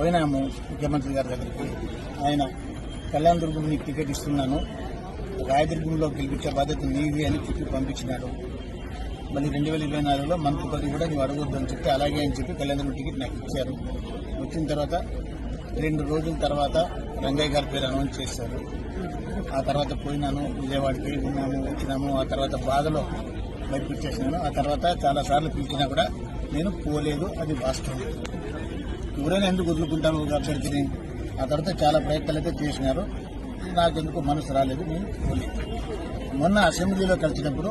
వెళ్ళినాము ముఖ్యమంత్రి గారి దగ్గరికి. ఆయన కళ్యాణ దుర్గం నీకు టికెట్ ఇస్తున్నాను. రాయదుర్గంలో గెలిపించే బాధ్యత నీది అని చెప్పి పంపించినాడు. మళ్ళీ రెండు వేల ఇరవై నాలుగులో మంత్రి పది కూడా నువ్వు అడగొద్దు అని చెప్పి అలాగే అని చెప్పి కళ్యాణ టికెట్ నాకు ఇచ్చారు. వచ్చిన తర్వాత రెండు రోజుల తర్వాత రంగయ్య గారి పేరు అనౌన్స్ చేశారు. ఆ తర్వాత పోయినాను విజయవాడకి ఉన్నాము వచ్చినాము. ఆ తర్వాత బాధలో బయటకు వచ్చేసినాను. ఆ తర్వాత చాలా సార్లు పిలిచినా కూడా నేను పోలేదు అది వాస్తవం. ఎవరైనా ఎందుకు వదులుకుంటారు ఒక అభ్యర్థిని ఆ తర్వాత చాలా ప్రయత్నాలు అయితే చేసినారు. నాకెందుకు మనసు రాలేదు నేను పోలేదు మొన్న అసెంబ్లీలో కలిసినప్పుడు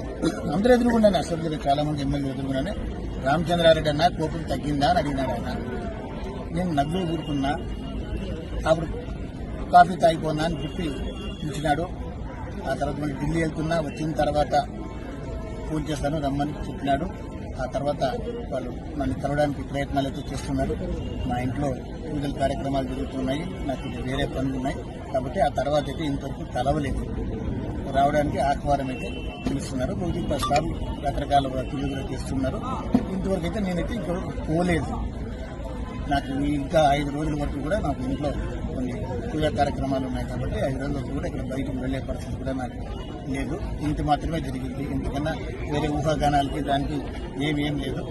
అందరూ ఎదురుకున్నాను అసెంబ్లీలో చాలా మంది ఎమ్మెల్యే ఎదురుకున్నాను. రామచంద్రారెడ్డి అన్న కోపం తగ్గిందా అని అడిగినాడు ఆయన. నేను నవ్వు ఊరుకున్నా అప్పుడు కాఫీ తాగిపోనా అని చెప్పి పిలిచినాడు. ఆ తర్వాత మళ్ళీ ఢిల్లీ వెళ్తున్నా వచ్చిన తర్వాత ఫోన్ చేస్తాను రమ్మని చెప్పినాడు. ఆ తర్వాత వాళ్ళు నన్ను కలవడానికి ప్రయత్నాలు అయితే చేస్తున్నారు. మా ఇంట్లో పూజల కార్యక్రమాలు జరుగుతున్నాయి. నాకు వేరే పనులు ఉన్నాయి. కాబట్టి ఆ తర్వాత అయితే ఇంతవరకు కలవలేదు. రావడానికి ఆహ్వానం అయితే పిలుస్తున్నారు రోజు ప్రస్తుతాలు రకరకాల వర్కులు కూడా చేస్తున్నారు. ఇంతవరకు అయితే నేనైతే ఇంకొకరు పోలేదు. నాకు ఇంకా ఐదు రోజుల వరకు కూడా నాకు ఇంట్లో కొన్ని పూజా కార్యక్రమాలు ఉన్నాయి కాబట్టి ఐదు రోజులు కూడా ఇక్కడ బయటకు వెళ్ళే పరిస్థితి కూడా నాకు లేదు. ఇంత మాత్రమే జరిగింది. ఇంతకన్నా వేరే ఊహాగానాలకి దానికి ఏమేం లేదు.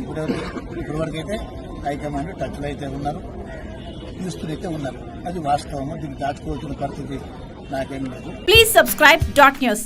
ఇప్పటివరకు ఇప్పటివరకు అయితే హైకమాండ్ టచ్లో అయితే ఉన్నారు చూస్తూనైతే ఉన్నారు. అది వాస్తవము దీన్ని దాచుకోవాల్సిన పరిస్థితి నాకేం లేదు. Please subscribe dot news